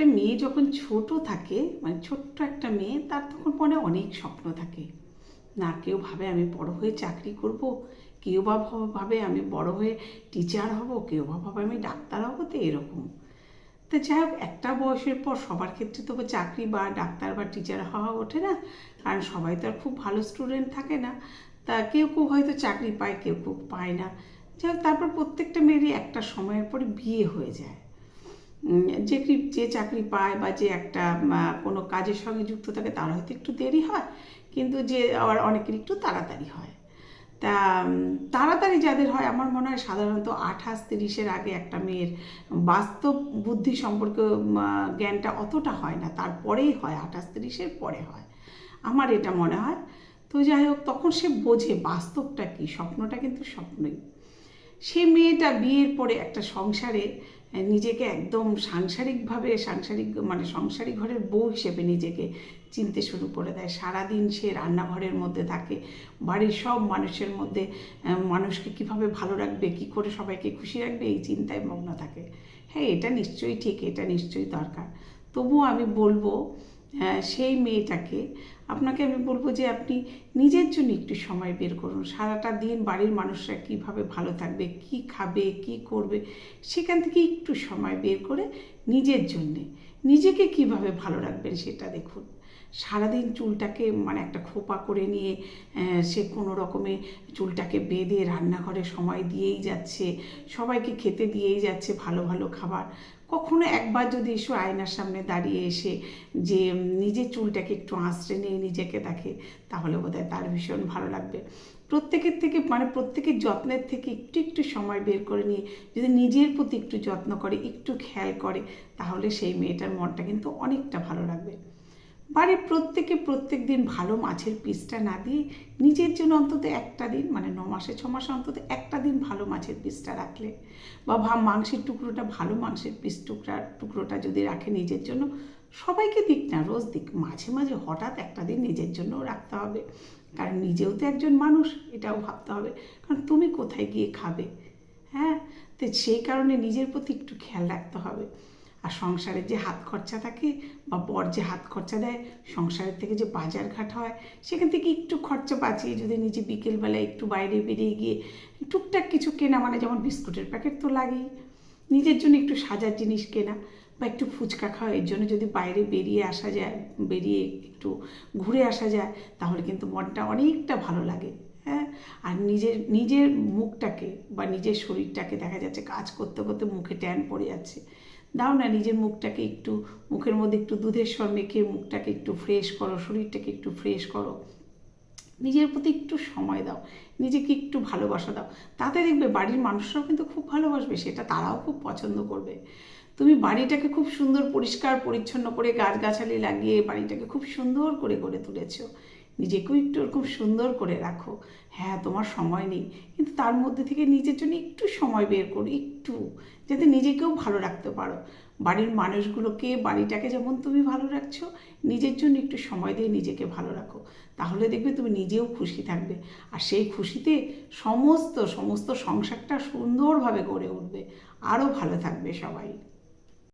একটা মেয়ে যখন ছোট থাকে মানে ছোট্ট একটা মেয়ে, তার তখন মনে অনেক স্বপ্ন থাকে। না, কেউ ভাবে আমি বড় হয়ে চাকরি করব, কেউ বা ভাব- আমি বড় হয়ে টিচার হব, কেউ বা ভাবে আমি ডাক্তার হব, তো এরকম। তো যাই হোক, একটা বয়সের পর সবার ক্ষেত্রে তো চাকরি বা ডাক্তার বা টিচার হওয়া ওঠে না। কারণ সবাই তো আর খুব ভালো স্টুডেন্ট থাকে না। তা কেউ কেউ হয়তো চাকরি পায়, কেউ কেউ পায় না। যাই হোক, তারপর প্রত্যেকটা মেয়েরই একটা সময়ের পরে বিয়ে হয়ে যায়। যে যে চাকরি পায় বা যে একটা কোনো কাজের সঙ্গে যুক্ত থাকে, তার হয়তো একটু দেরি হয়। কিন্তু যে আবার অনেকের একটু তাড়াতাড়ি হয়। তা তাড়াতাড়ি যাদের হয়, আমার মনে হয় সাধারণত আঠাশ তিরিশের আগে একটা মেয়ের বাস্তব বুদ্ধি সম্পর্কে জ্ঞানটা অতটা হয় না। তারপরেই হয়, আঠাশ তিরিশের পরে হয়। আমার এটা মনে হয়। তো যাই হোক, তখন সে বোঝে বাস্তবটা কি। স্বপ্নটা কিন্তু স্বপ্নই। সে মেয়েটা বিয়ের পরে একটা সংসারে নিজেকে একদম সাংসারিকভাবে, সাংসারিক মানে সংসারিক ঘরের বউ হিসেবে নিজেকে চিনতে শুরু করে দেয়। সারাদিন সে রান্নাঘরের মধ্যে থাকে, বাড়ির সব মানুষের মধ্যে মানুষকে কীভাবে ভালো রাখবে, কি করে সবাইকে খুশি রাখবে, এই চিন্তায় মগ্ন থাকে। হ্যাঁ এটা নিশ্চয়ই ঠিক, এটা নিশ্চয়ই দরকার। তবুও আমি বলব সেই মেয়েটাকে আপনাকে আমি বলব যে আপনি নিজের জন্য একটু সময় বের করুন। সারাটা দিন বাড়ির মানুষরা কীভাবে ভালো থাকবে, কি খাবে, কি করবে, সেখান থেকে একটু সময় বের করে নিজের জন্যে, নিজেকে কীভাবে ভালো রাখবেন সেটা দেখুন। সারাদিন চুলটাকে মানে একটা খোপা করে নিয়ে সে কোনো রকমে চুলটাকে বেঁধে রান্নাঘরে সময় দিয়েই যাচ্ছে, সবাইকে খেতে দিয়েই যাচ্ছে ভালো ভালো খাবার। কখনো একবার যদি এসো আয়নার সামনে দাঁড়িয়ে এসে যে নিজের চুলটাকে একটু আঁচড়ে নিয়ে নিজেকে দেখে, তাহলে বোধহয় তার ভীষণ ভালো লাগবে। প্রত্যেকের থেকে মানে প্রত্যেকের যত্নের থেকে একটু একটু সময় বের করে নিয়ে যদি নিজের প্রতি একটু যত্ন করে, একটু খেয়াল করে, তাহলে সেই মেয়েটার মনটা কিন্তু অনেকটা ভালো লাগবে। বাড়ির প্রত্যেকে প্রত্যেক দিন ভালো মাছের পিসটা না দিয়ে নিজের জন্য অন্তত একটা দিন মানে ন মাসে, ছ মাসে অন্তত একটা দিন ভালো মাছের পিসটা রাখলে বা ভা মাংসের টুকরোটা, ভালো মাংসের পিস টুকরা টুকরোটা যদি রাখে নিজের জন্য, সবাইকে দিক না, রোজ দিক। মাঝে মাঝে হঠাৎ একটা দিন নিজের জন্যও রাখতে হবে। কারণ নিজেও তো একজন মানুষ, এটাও ভাবতে হবে। কারণ তুমি কোথায় গিয়ে খাবে? হ্যাঁ? তো সেই কারণে নিজের প্রতি একটু খেয়াল রাখতে হবে। আর সংসারের যে হাত খরচা থাকে বা বর যে হাত খরচা দেয়, সংসারের থেকে যে বাজার ঘাট হয়, সেখান থেকে একটু খরচা বাঁচিয়ে যদি নিজে বিকেলবেলায় একটু বাইরে বেরিয়ে গিয়ে টুকটাক কিছু কেনা মানে যেমন বিস্কুটের প্যাকেট তো লাগেই। নিজের জন্য একটু সাজার জিনিস কেনা বা একটু ফুচকা খাওয়া, এর জন্য যদি বাইরে বেরিয়ে আসা যায়, বেরিয়ে একটু ঘুরে আসা যায়, তাহলে কিন্তু মনটা অনেকটা ভালো লাগে হ্যাঁ? আর নিজের নিজের মুখটাকে বা নিজের শরীরটাকে দেখা যাচ্ছে কাজ করতে করতে মুখে ট্যান পড়ে যাচ্ছে। দাও না, নিজের মুখটাকে একটু, মুখের মধ্যে একটু দুধের স্বর মেখে মুখটাকে একটু ফ্রেশ করো, শরীরটাকে একটু ফ্রেশ করো। নিজের প্রতি একটু সময় দাও, নিজেকে একটু ভালোবাসা দাও। তাতে দেখবে বাড়ির মানুষরাও কিন্তু খুব ভালোবাসবে, সেটা তারাও খুব পছন্দ করবে। তুমি বাড়িটাকে খুব সুন্দর পরিষ্কার পরিচ্ছন্ন করে গাছগাছালি লাগিয়ে বাড়িটাকে খুব সুন্দর করে গড়ে তুলেছো। নিজেকেও একটু খুব সুন্দর করে রাখো। হ্যাঁ তোমার সময় নেই। কিন্তু তার মধ্যে থেকে নিজের জন্য একটু সময় বের করো, একটু, যাতে নিজেকেও ভালো রাখতে পারো। বাড়ির মানুষগুলোকে, বাড়িটাকে যেমন তুমি ভালো রাখছো, নিজের জন্য একটু সময় দিয়ে নিজেকে ভালো রাখো। তাহলে দেখবে তুমি নিজেও খুশি থাকবে। আর সেই খুশিতে সমস্ত সমস্ত সংসারটা সুন্দরভাবে গড়ে উঠবে। আরও ভালো থাকবে সবাই।